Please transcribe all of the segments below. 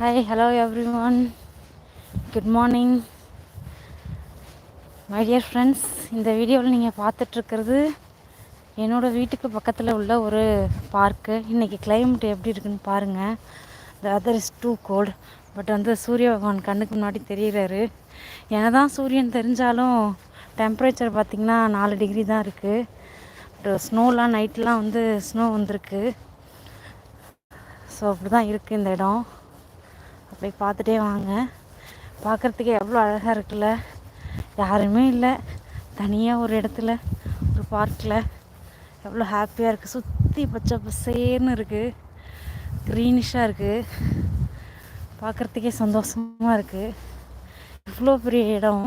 Hi hello everyone good morning my dear friends இந்த வீடியோவில் நீங்கள் பார்த்துட்ருக்கிறது என்னோடய வீட்டுக்கு பக்கத்தில் உள்ள ஒரு பார்க்கு. இன்றைக்கி கிளைமேட் எப்படி இருக்குன்னு பாருங்கள் the other is too cold but வந்து சூரிய பகவான் கண்ணுக்கு முன்னாடி தெரிகிறாரு என்ன தான் சூரியன் தெரிஞ்சாலும் டெம்பரேச்சர் பார்த்திங்கன்னா நாலு டிகிரி தான் இருக்குது ஸ்னோலாம் நைட்லாம் வந்து ஸ்னோ வந்திருக்கு. ஸோ அப்படி தான் இருக்குது இந்த இடம். அப்படியே பார்த்துட்டே வாங்க. பார்க்குறதுக்கே எவ்வளோ அழகாக இருக்குல்ல? யாருமே இல்லை. தனியாக ஒரு இடத்துல ஒரு பார்க்கில் எவ்வளோ ஹாப்பியாக இருக்குது சுற்றி பச்சை பசேர்னு இருக்குது க்ரீனிஷாக இருக்குது பார்க்குறதுக்கே சந்தோஷமாக இருக்குது இவ்வளோ பெரிய இடம்.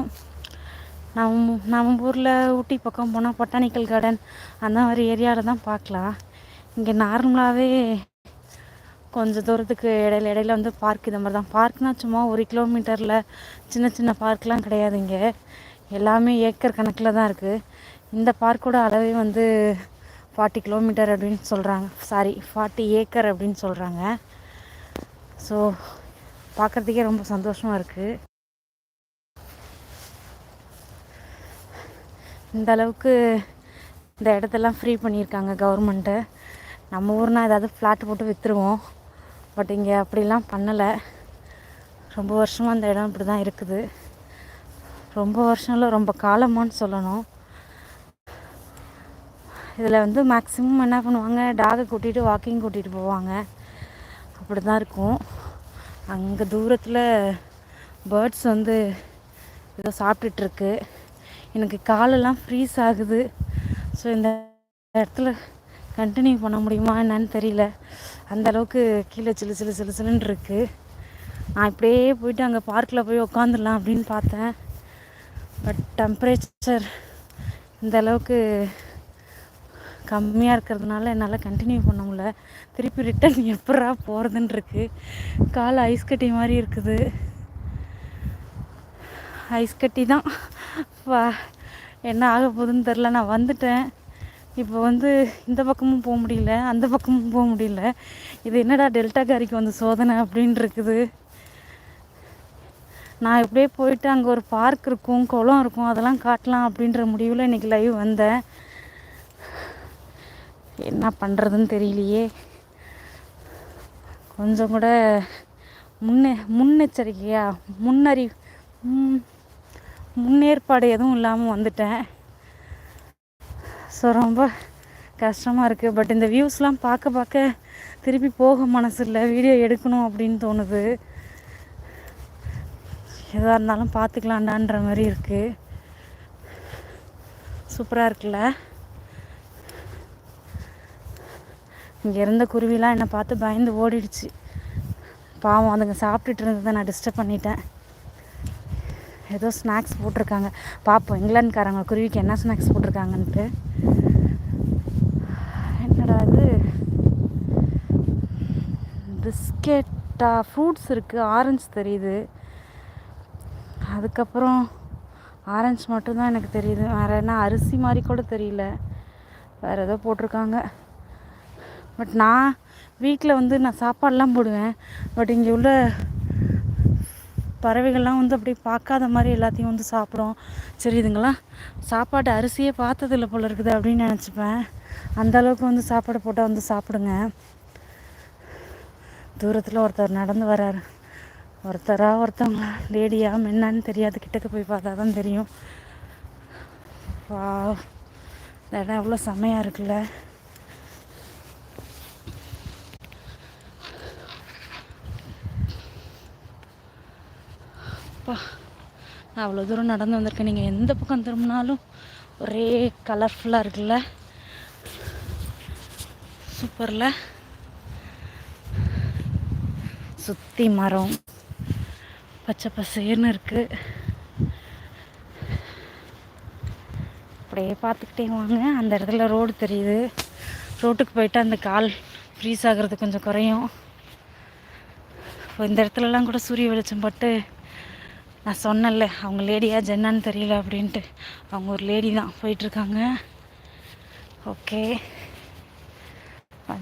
நம்ம நம்ம ஊரில் ஊட்டி பக்கம் போனால் பொட்டானிக்கல் கார்டன் அந்த மாதிரி ஏரியாவில் தான் பார்க்கலாம். இங்கே நார்மலாகவே கொஞ்சம் தூரத்துக்கு இடையில இடையில வந்து பார்க் இந்த மாதிரி தான் பார்க்னால் சும்மா ஒரு கிலோமீட்டரில் சின்ன சின்ன பார்க்லாம் கிடையாது இங்கே. எல்லாமே ஏக்கர் கணக்கில் தான் இருக்குது இந்த பார்க்கோட அளவே வந்து ஃபார்ட்டி கிலோமீட்டர் அப்படின்னு சொல்கிறாங்க சாரி ஃபார்ட்டி ஏக்கர் அப்படின்னு சொல்கிறாங்க ஸோ பார்க்குறதுக்கே ரொம்ப சந்தோஷமாக இருக்குது இந்த அளவுக்கு இந்த இடத்தெல்லாம் ஃப்ரீ பண்ணியிருக்காங்க கவர்மெண்ட்டு நம்ம ஊர்னால் ஏதாவது ஃப்ளாட் போட்டு விற்றுருவோம் பட் இங்கே அப்படிலாம் பண்ணலை. ரொம்ப வருஷமாக அந்த இடம் இப்படி தான் இருக்குது. ரொம்ப வருஷம் இல்லை ரொம்ப காலமான்னு சொல்லணும். இதில் வந்து மேக்ஸிமம் என்ன பண்ணுவாங்க? டாகை கூட்டிகிட்டு வாக்கிங் கூட்டிகிட்டு போவாங்க. அப்படி தான் இருக்கும். அங்கே தூரத்தில் பேர்ட்ஸ் வந்து ஏதோ சாப்பிட்டுட்ருக்கு எனக்கு காலெல்லாம் ஃப்ரீஸ் ஆகுது. ஸோ இந்த இடத்துல கண்டினியூ பண்ண முடியுமா என்னன்னு தெரியல. அந்தளவுக்கு கீழே சிலு சிலு சிலு சிலுன்னு இருக்குது நான் இப்படியே போயிட்டு அங்கே பார்க்கில் போய் உக்காந்துடலாம் அப்படின்னு பார்த்தேன். பட் டெம்பரேச்சர் இந்த அளவுக்கு கம்மியாக இருக்கிறதுனால என்னால் கண்டினியூ பண்ண முடில திருப்பி ரிட்டன் எப்படா போகிறதுன்னு இருக்குது கால் ஐஸ் கட்டி மாதிரி இருக்குது. ஐஸ் கட்டி தான். என்ன ஆக போகுதுன்னு தெரில நான் வந்துட்டேன். இப்போ வந்து இந்த பக்கமும் போக முடியல அந்த பக்கமும் போக முடியல. இது என்னடா டெல்டாக்காரிக்கு வந்து சோதனை அப்படின்னு இருக்குது நான் இப்படியே போயிட்டு அங்கே ஒரு பார்க் இருக்கும் குளம் இருக்கும் அதெல்லாம் காட்டலாம் அப்படின்ற முடிவில் இன்றைக்கி லைவ் வந்தேன். என்ன பண்ணுறதுன்னு தெரியலையே. கொஞ்சம் கூட முன்னே முன்னெச்சரிக்கையா முன்னறி முன்னேற்பாடு எதுவும் இல்லாமல் வந்துட்டேன். ஸோ ரொம்ப கஷ்டமாக இருக்குது பட் இந்த வியூஸ்லாம் பார்க்க பார்க்க திருப்பி போக மனசு இல்லை வீடியோ எடுக்கணும் அப்படின்னு தோணுது. எதாக இருந்தாலும் பார்த்துக்கலாண்டான்ற மாதிரி இருக்குது சூப்பராக இருக்குல்ல? இங்கே இருந்த குருவிலாம் என்னை பார்த்து பயந்து ஓடிடுச்சு. பாவம் அதுங்க சாப்பிட்டுட்டு இருந்ததை நான் டிஸ்டர்ப் பண்ணிட்டேன். ஏதோ ஸ்நாக்ஸ் போட்டிருக்காங்க. பார்ப்போம் இங்கிலாந்துக்காரங்க குருவிக்கு என்ன ஸ்நாக்ஸ் போட்டிருக்காங்கன்ட்டு என்னடா இது பிஸ்கெட்டா ஃப்ரூட்ஸ் இருக்குது ஆரஞ்சு தெரியுது. அதுக்கப்புறம் ஆரஞ்சு மட்டும்தான் எனக்கு தெரியுது. வேறு என்ன அரிசி மாதிரி கூட தெரியல. வேறு ஏதோ போட்டிருக்காங்க. பட் நான் வீட்டில் வந்து நான் சாப்பாடெலாம் போடுவேன். பட் இங்கே உள்ள பறவைகள்லாம் வந்து அப்படி பார்க்காத மாதிரி எல்லாத்தையும் வந்து சாப்பிடும். சரி இதுங்களாம் சாப்பாடு அரிசியே பார்த்ததில்ல போல் இருக்குது அப்படின்னு நினச்சிப்பேன். அந்த அளவுக்கு வந்து சாப்பாடு போட்டால் வந்து சாப்பிடுங்க. தூரத்தில் ஒருத்தர் நடந்து வரார். ஒருத்தராக ஒருத்தவங்களா? லேடியா என்னன்னு தெரியாது. கிட்டக்க போய் பார்த்தா தான் தெரியும். வா இந்த இடம் எவ்வளோ செம்மையாக இருக்குல்ல. அப்பா நான் அவ்வளோ தூரம் நடந்து வந்திருக்கேன். நீங்கள் எந்த பக்கம் திரும்பினாலும் ஒரே கலர்ஃபுல்லாக இருக்குல்ல. சூப்பரில் சுற்றி மரம். பச்சை பசேர்னு இருக்குது அப்படியே பார்த்துக்கிட்டே வாங்க. அந்த இடத்துல ரோடு தெரியுது. ரோட்டுக்கு போயிட்டு அந்த கால் ஃப்ரீஸ் ஆகிறது கொஞ்சம் குறையும். இப்போ இந்த இடத்துலலாம் கூட சூரிய வெளிச்சம் பட்டு நான் சொன்னேன்ல அவங்க லேடியா ஜென்னான்னு தெரியல அப்படின்ட்டு. அவங்க ஒரு லேடி தான் போயிட்டுருக்காங்க ஓகே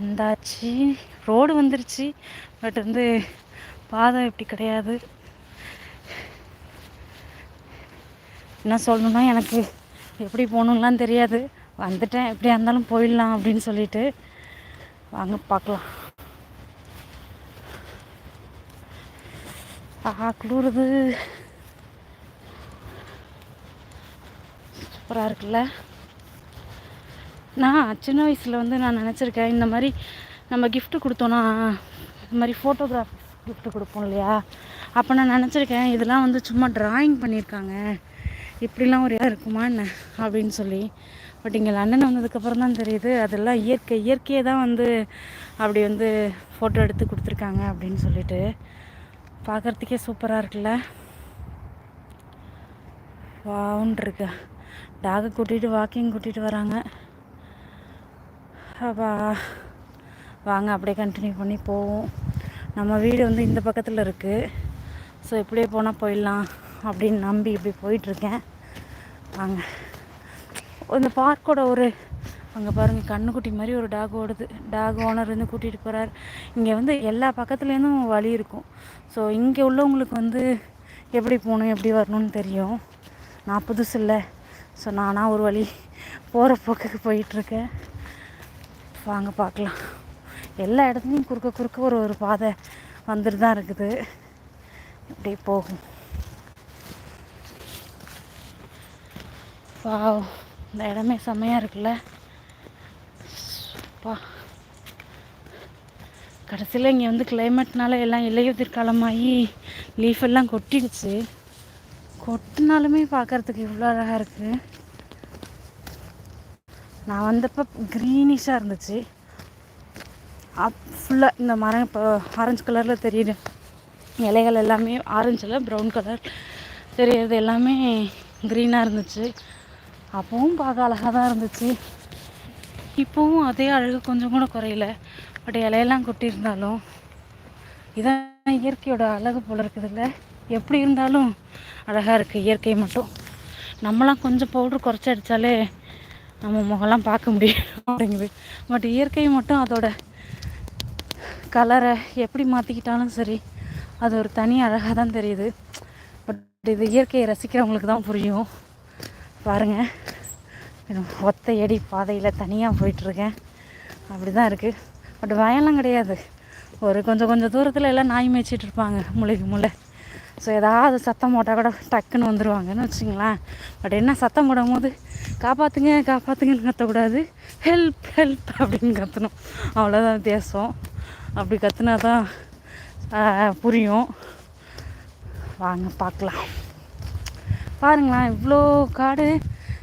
வந்தாச்சு. ரோடு வந்துருச்சு. பட் வந்து பாதை இப்படி கிடையாது. என்ன சொல்லணும்னா எனக்கு எப்படி போகணுன்லாம் தெரியாது. வந்துட்டேன். எப்படியா இருந்தாலும் போயிடலாம் அப்படின்னு சொல்லிட்டு. வாங்க பார்க்கலாம். ஆஹா குளிருது. சூப்பராக இருக்குல்ல? நான் சின்ன வயசில் வந்து நான் நினச்சிருக்கேன் இந்த மாதிரி நம்ம கிஃப்ட்டு கொடுத்தோன்னா இந்த மாதிரி ஃபோட்டோகிராஃப் கிஃப்ட்டு கொடுப்போம் இல்லையா? அப்போ நான் நினச்சிருக்கேன் இதெல்லாம் வந்து சும்மா ட்ராயிங் பண்ணியிருக்காங்க. இப்படிலாம் ஒரு இடம் இருக்குமா என்ன? அப்படின்னு சொல்லி. பட் இங்கே லண்டன் வந்ததுக்கப்புறம் தான் தெரியுது அதெல்லாம் இயற்கை இயற்கையை தான் வந்து அப்படி வந்து ஃபோட்டோ எடுத்து கொடுத்துருக்காங்க அப்படின்னு சொல்லிட்டு. பார்க்குறதுக்கே சூப்பராக இருக்குல்ல? வாவுன்னு இருக்கு. டாகை கூட்டிகிட்டு வாக்கிங் கூட்டிகிட்டு வராங்க. அப்பா வாங்க அப்படியே கண்டினியூ பண்ணி போவோம். நம்ம வீடு வந்து இந்த பக்கத்தில் இருக்குது ஸோ இப்படியே போனால் போயிடலாம் அப்படின்னு நம்பி இப்படி போயிட்டுருக்கேன். வாங்க. இந்த பார்க்கோட ஒரு அங்கே பாருங்கள் கண்ணுக்குட்டி மாதிரி ஒரு டாக் ஓடுது. டாக் ஓனர் வந்து கூட்டிகிட்டு போகிறார் இங்கே வந்து எல்லா பக்கத்துலேருந்தும் வழி இருக்கும். ஸோ இங்கே உள்ளவங்களுக்கு வந்து எப்படி போகணும் எப்படி வரணும்னு தெரியும். நான் புதுசு இல்லை ஸோ நானாக ஒரு வழி போகிற போக்குக்கு போயிட்டுருக்கேன். வாங்க பார்க்கலாம். எல்லா இடத்துலையும் குறுக்க குறுக்க ஒரு ஒரு பாதை வந்துட்டு தான் இருக்குது. இப்படி போகும். பா இந்த இடமே செம்மையாக இருக்குல்ல. பா. கடைசியில் இங்கே வந்து கிளைமேட்னால எல்லாம் இலையுதிர் காலமாகி லீஃப் எல்லாம் கொட்டிடுச்சு. கொட்டினாலுமே பார்க்கறதுக்கு இவ்வளோ அழகாக இருக்குது நான் வந்தப்போ க்ரீனிஷாக இருந்துச்சு. அப் ஃபுல்லாக இந்த மரம் இப்போ ஆரஞ்சு கலரில் தெரியுது. இலைகள் எல்லாமே ஆரஞ்சில் ப்ரௌன் கலர் தெரியறது எல்லாமே க்ரீனாக இருந்துச்சு. அப்பவும் பார்க்க அழகாக தான் இருந்துச்சு. இப்போவும் அதே அழகு கொஞ்சம் கூட குறையல. பட் இலையெல்லாம் கொட்டியிருந்தாலும் இதான் இயற்கையோட அழகு போல இருக்குதுல்ல. எப்படி இருந்தாலும் அழகாக இருக்குது இயற்கை மட்டும். நம்மளாம் கொஞ்சம் பவுட்ரு குறைச்சி அடித்தாலே நம்ம முகம்லாம் பார்க்க முடியும் அப்படிங்குது பட் இயற்கை மட்டும் அதோட கலரை எப்படி மாற்றிக்கிட்டாலும் சரி அது ஒரு தனி அழகாக தான் தெரியுது. பட் இது இயற்கையை ரசிக்கிறவங்களுக்கு தான் புரியும். பாருங்கள் ஒத்த பாதையில் தனியாக போயிட்டுருக்கேன். அப்படி தான் இருக்குது பட் பயம்லாம் கிடையாது. ஒரு கொஞ்சம் கொஞ்சம் தூரத்தில் எல்லாம் நாய் மேய்ச்சிட்டு இருப்பாங்க முளைக்கு முளை ஸோ ஏதாவது சத்தம் போட்டால் கூட டக்குன்னு வந்துடுவாங்கன்னு வச்சுங்களேன் பட் என்ன சத்தம் போடும் போது காப்பாற்றுங்க காப்பாற்றுங்கன்னு கத்தக்கூடாது. ஹெல்ப் ஹெல்ப் அப்படின்னு கத்தணும். அவ்வளோதான் வித்தியாசம். அப்படி கத்துனா தான் புரியும். வாங்க பார்க்கலாம். பாருங்களேன் இவ்வளோ காடு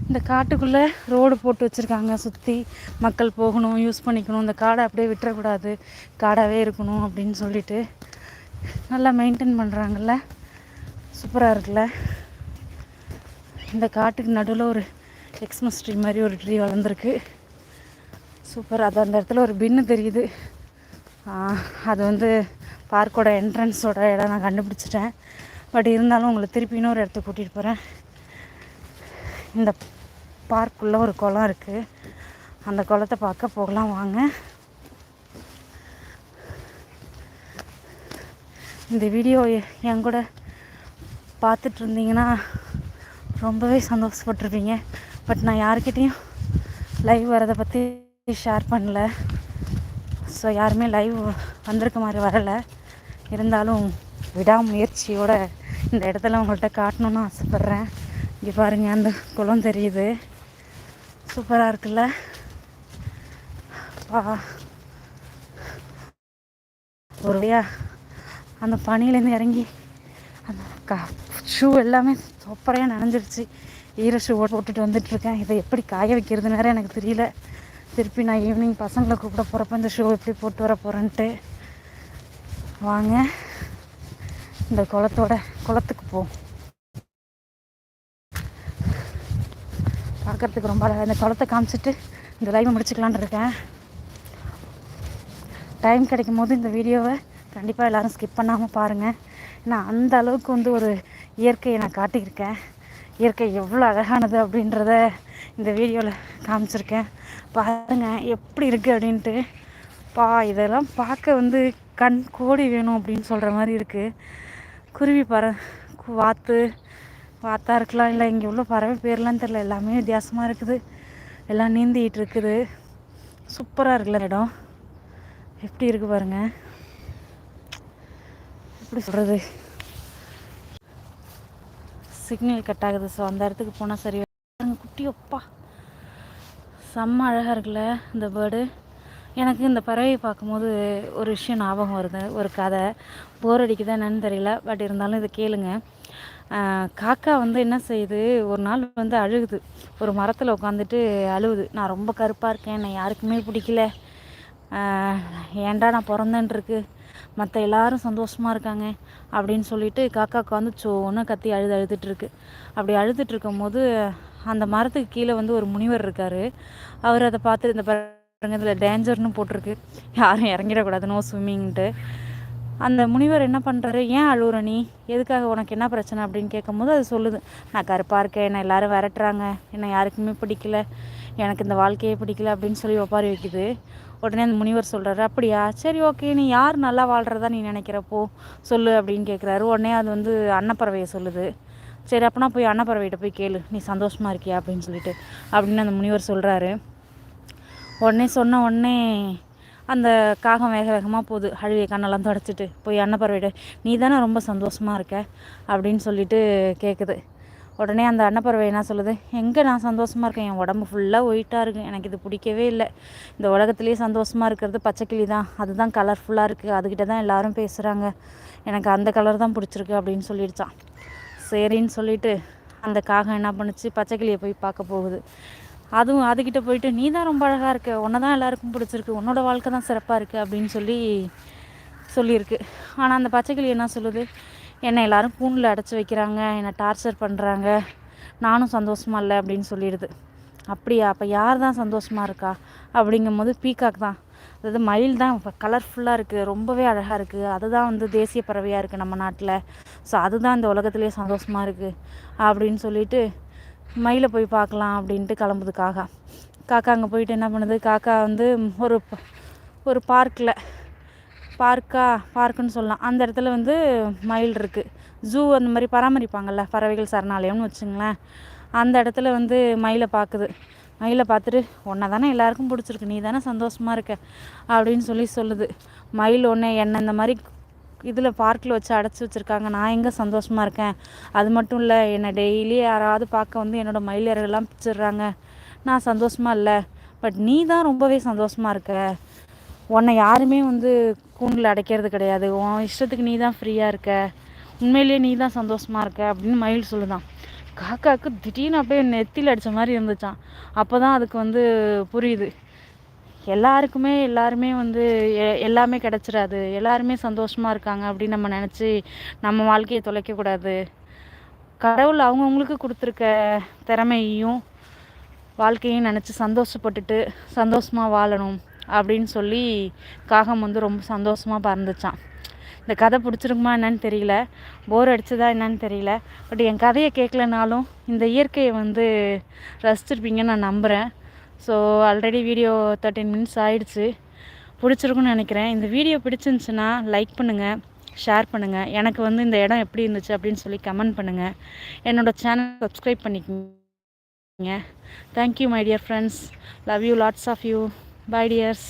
இந்த காட்டுக்குள்ளே ரோடு போட்டு வச்சுருக்காங்க சுற்றி மக்கள் போகணும் யூஸ் பண்ணிக்கணும். இந்த காடை அப்படியே விட்டுறக்கூடாது. காடாகவே இருக்கணும் அப்படின்னு சொல்லிட்டு நல்லா மெயின்டைன் பண்ணுறாங்கல்ல சூப்பராக இருக்குல்ல. இந்த காட்டுக்கு நடுவில் ஒரு கிறிஸ்மஸ் ட்ரீ மாதிரி ஒரு ட்ரீ வளர்ந்துருக்கு. சூப்பர் அது அந்த இடத்துல ஒரு பின்னு தெரியுது. அது வந்து பார்க்கோட என்ட்ரன்ஸோட இடம் நான் கண்டுபிடிச்சிட்டேன். பட் இருந்தாலும் உங்களை திருப்பி இன்னொரு இடத்துக்கு கூட்டிகிட்டு போகிறேன் இந்த பார்க்குள்ளே ஒரு குளம் இருக்குது அந்த குளத்தை பார்க்க போகலாம் வாங்க. இந்த வீடியோ என் கூட பார்த்துட்டு இருந்தீங்கன்னா ரொம்பவே சந்தோஷப்பட்டிருப்பீங்க. பட் நான் யார்கிட்டேயும் லைவ் வரதை பற்றி ஷேர் பண்ணல. ஸோ யாருமே லைவ் வந்திருக்க மாதிரி வரலை. இருந்தாலும் விடாமுயற்சியோடு இந்த இடத்துல உங்கள்கிட்ட காட்டணும்னு ஆசைப்பட்றேன். இங்கே பாருங்கள் அந்த குளம் தெரியுது. சூப்பராக இருக்குல்ல? பா. ஒரு அந்த பனியிலேருந்து இறங்கி அந்த க ஷூ எல்லாமே சூப்பரையாக நனைஞ்சிருச்சு. ஈர ஷூ போட்டுட்டு வந்துட்டுருக்கேன். இதை எப்படி காய வைக்கிறதுன்னு வேற எனக்கு தெரியல. திருப்பி நான் ஈவினிங் பசங்களை கூப்பிட போகிறப்ப இந்த ஷூ எப்படி போட்டு வர போகிறேன்ட்டு வாங்க. இந்த குளத்தோட குளத்துக்கு போவோம் பார்க்கறதுக்கு ரொம்ப அழகாக இந்த குளத்தை காமிச்சிட்டு இந்த லைவை முடிச்சுக்கலான்னு இருக்கேன். டைம் கிடைக்கும் போது இந்த வீடியோவை கண்டிப்பாக எல்லோரும் ஸ்கிப் பண்ணாமல் பாருங்கள் நான் அந்த அளவுக்கு வந்து ஒரு இயற்கையை நான் காட்டியிருக்கேன். இயற்கை எவ்வளோ அழகானது அப்படின்றத இந்த வீடியோவில் காமிச்சிருக்கேன். பாருங்கள் எப்படி இருக்குது அப்படின்ட்டு. பா இதெல்லாம் பார்க்க வந்து கண் கோடி வேணும் அப்படின்னு சொல்கிற மாதிரி இருக்குது குருவி பற வாத்து வாத்தா இருக்கலாம் இல்லை இங்கே உள்ள பறவை பேர்லாம் தெரில எல்லாமே வித்தியாசமாக இருக்குது. எல்லாம் நீந்திக்கிட்டு இருக்குது. சூப்பராக இருக்குல்ல இடம். எப்படி இருக்குது பாருங்கள் எப்படி சொல்கிறது சிக்னல் கட் ஆகுது. ஸோ அந்த இடத்துக்கு போனால் சரி. குட்டி ஒப்பா செம்ம அழகாக இருக்குல்ல இந்த பேர்டு. எனக்கு இந்த பறவையை பார்க்கும்போது ஒரு விஷயம் ஞாபகம் வருது ஒரு கதை. போர் அடிக்குதா என்னன்னு தெரியல பட் இருந்தாலும் இதை கேளுங்க. காக்கா வந்து என்ன செய்யுது? ஒரு நாள் வந்து அழுகுது. ஒரு மரத்தில் உட்காந்துட்டு அழுகுது நான் ரொம்ப கருப்பாக இருக்கேன் என்னை யாருக்குமே பிடிக்கல. ஏன்டா நான் பிறந்தேன்ருக்கு மற்ற எல்லாரும் சந்தோஷமாக இருக்காங்க அப்படின்னு சொல்லிட்டு காக்கா உட்காந்து சோன்னு கத்தி அழுது அழுதுட்டுருக்கு அப்படி அழுதுட்டுருக்கும் போது அந்த மரத்துக்கு கீழே வந்து ஒரு முனிவர் இருக்கார். அவர் அதை பார்த்து இந்த பாருங்க இதில் டேஞ்சர்னு போட்டிருக்கு. யாரும் இறங்கிடக்கூடாது நோ ஸ்விம்மிங்ன்ட்டு அந்த முனிவர் என்ன பண்ணுறாரு ஏன் அழுகுற நீ? எதுக்காக உனக்கு என்ன பிரச்சனை? அப்படின்னு கேட்கும்போது அது சொல்லுது. நான் கருப்பாக இருக்கேன். என்னை எல்லோரும் விரட்டுறாங்க. என்னை யாருக்குமே பிடிக்கல. எனக்கு இந்த வாழ்க்கையே பிடிக்கல. அப்படின்னு சொல்லி ஒப்பாரி வைக்குது. உடனே அந்த முனிவர் சொல்கிறாரு அப்படியா? சரி ஓகே. நீ யார் நல்லா வாழ்கிறதா நீ நினைக்கிறப்போ சொல்லு. அப்படின்னு கேட்குறாரு. உடனே அது வந்து அன்னப்பறவையை சொல்லுது. சரி அப்போனா போய் அன்னப்பறவைகிட்ட போய் கேளு. நீ சந்தோஷமாக இருக்கியா? அப்படின்னு சொல்லிட்டு அப்படின்னு அந்த முனிவர் சொல்கிறாரு உடனே சொன்ன உடனே அந்த காகம் வேக வேகமாக போகுது. அழுவிய கண்ணெல்லாம் தொடச்சிட்டு போய் அன்னப்பறவையிட நீ தானே ரொம்ப சந்தோஷமாக இருக்க? அப்படின்னு சொல்லிட்டு கேட்குது உடனே அந்த அன்னப்பறவை என்ன சொல்லுது? எங்கே நான் சந்தோஷமாக இருக்கேன்? என் உடம்பு ஃபுல்லாக ஒயிட்டாக இருக்குது எனக்கு இது பிடிக்கவே இல்லை. இந்த உலகத்துலேயே சந்தோஷமாக இருக்கிறது பச்சைக்கிளி தான். அதுதான் கலர்ஃபுல்லாக இருக்குது அதுக்கிட்ட தான் எல்லோரும் பேசுகிறாங்க எனக்கு அந்த கலர் தான் பிடிச்சிருக்கு அப்படின்னு சொல்லிடுச்சான். சரின்னு சொல்லிட்டு அந்த காகம் என்ன பண்ணுச்சு? பச்சைக்கிளியை போய் பார்க்க போகுது. அதுவும் அதுக்கிட்ட போயிட்டு நீ தான் ரொம்ப அழகாக இருக்க. உன்னை தான் எல்லாருக்கும் பிடிச்சிருக்கு. உன்னோட வாழ்க்கை தான் சிறப்பாக இருக்குது அப்படின்னு சொல்லி சொல்லியிருக்கு. ஆனால் அந்த பச்சைக்கிளி என்ன சொல்லுது? என்னை எல்லோரும் கூண்டில் அடைச்சி வைக்கிறாங்க. என்னை டார்ச்சர் பண்ணுறாங்க நானும் சந்தோஷமாக இல்லை. அப்படின்னு சொல்லிடுது. அப்படியா? அப்போ யார் தான் சந்தோஷமாக இருக்கா? அப்படிங்கும் போது பீகாக் தான். அதாவது மயில் தான் இப்போ கலர்ஃபுல்லாக இருக்குது ரொம்பவே அழகாக இருக்குது அதுதான் வந்து தேசிய பறவையாக இருக்குது நம்ம நாட்டில். ஸோ அதுதான் இந்த உலகத்துலேயே சந்தோஷமாக இருக்குது அப்படின்னு சொல்லிட்டு மயிலை போய் பார்க்கலாம் அப்படின்ட்டு கிளம்புது காக்கா காக்கா அங்கே போயிட்டு என்ன பண்ணுது? காக்கா வந்து ஒரு ஒரு பார்க்கில் பார்க்கா பார்க்குன்னு சொல்லலாம். அந்த இடத்துல வந்து மயில் இருக்குது ஜூ அந்த மாதிரி பராமரிப்பாங்கள்ல பறவைகள் சரணாலயம்னு வச்சுங்களேன். அந்த இடத்துல வந்து மயிலை பார்க்குது. மயிலை பார்த்துட்டு உன்னை தானே எல்லாருக்கும் பிடிச்சிருக்கு. நீ தானே சந்தோஷமாக இருக்க? அப்படின்னு சொல்லி சொல்லுது. மயில் ஒன்று என்னை இந்த மாதிரி இதில் பார்க்கில் வச்சு அடைச்சி வச்சுருக்காங்க. நான் எங்கே சந்தோஷமாக இருக்கேன்? அது மட்டும் இல்லை என்னை டெய்லி யாராவது பார்க்க வந்து என்னோடய மயிலர்கள்லாம் பிடிச்சிடுறாங்க நான் சந்தோஷமாக இல்லை. பட் நீ தான் ரொம்பவே சந்தோஷமாக இருக்க. உன்னை யாருமே வந்து கூண்டில் அடைக்கிறது கிடையாது. உன் இஷ்டத்துக்கு நீ தான் ஃப்ரீயாக இருக்க. உண்மையிலேயே நீ தான் சந்தோஷமாக இருக்க அப்படின்னு மயில் சொல்லுதான். காக்காவுக்கு திடீர்னு அப்படியே நெத்தியில் அடித்த மாதிரி இருந்துச்சான் அப்போ தான் அதுக்கு வந்து புரியுது. எல்லாருக்குமே எல்லாருமே வந்து எல்லாமே கிடச்சிடாது எல்லாருமே சந்தோஷமாக இருக்காங்க அப்படின்னு நம்ம நினச்சி நம்ம வாழ்க்கையை தொலைக்கக்கூடாது கடவுள் அவங்கவுங்களுக்கு கொடுத்துருக்க திறமையையும் வாழ்க்கையும் நினச்சி சந்தோஷப்பட்டுட்டு சந்தோஷமாக வாழணும் அப்படின்னு சொல்லி காகம் வந்து ரொம்ப சந்தோஷமாக பறந்துச்சான் இந்த கதை பிடிச்சிருக்குமா என்னன்னு தெரியல. போர் அடிச்சதா என்னன்னு தெரியல. பட் என் கதையை கேட்கலனாலும் இந்த இயற்கையை வந்து ரசிச்சிருப்பீங்கன்னு நான் நம்புகிறேன் so already video thirteen minutes ஆயிடுச்சு. பிடிச்சிருக்குன்னு நினைக்கிறேன். இந்த வீடியோ பிடிச்சிருந்துச்சுன்னா லைக் பண்ணுங்கள் ஷேர் பண்ணுங்கள் எனக்கு வந்து இந்த இடம் எப்படி இருந்துச்சு அப்படின்னு சொல்லி கமெண்ட் பண்ணுங்கள் என்னோடய சேனல் சப்ஸ்கிரைப் பண்ணிக்கோங்க. Thank you my dear friends love you lots of you bye dears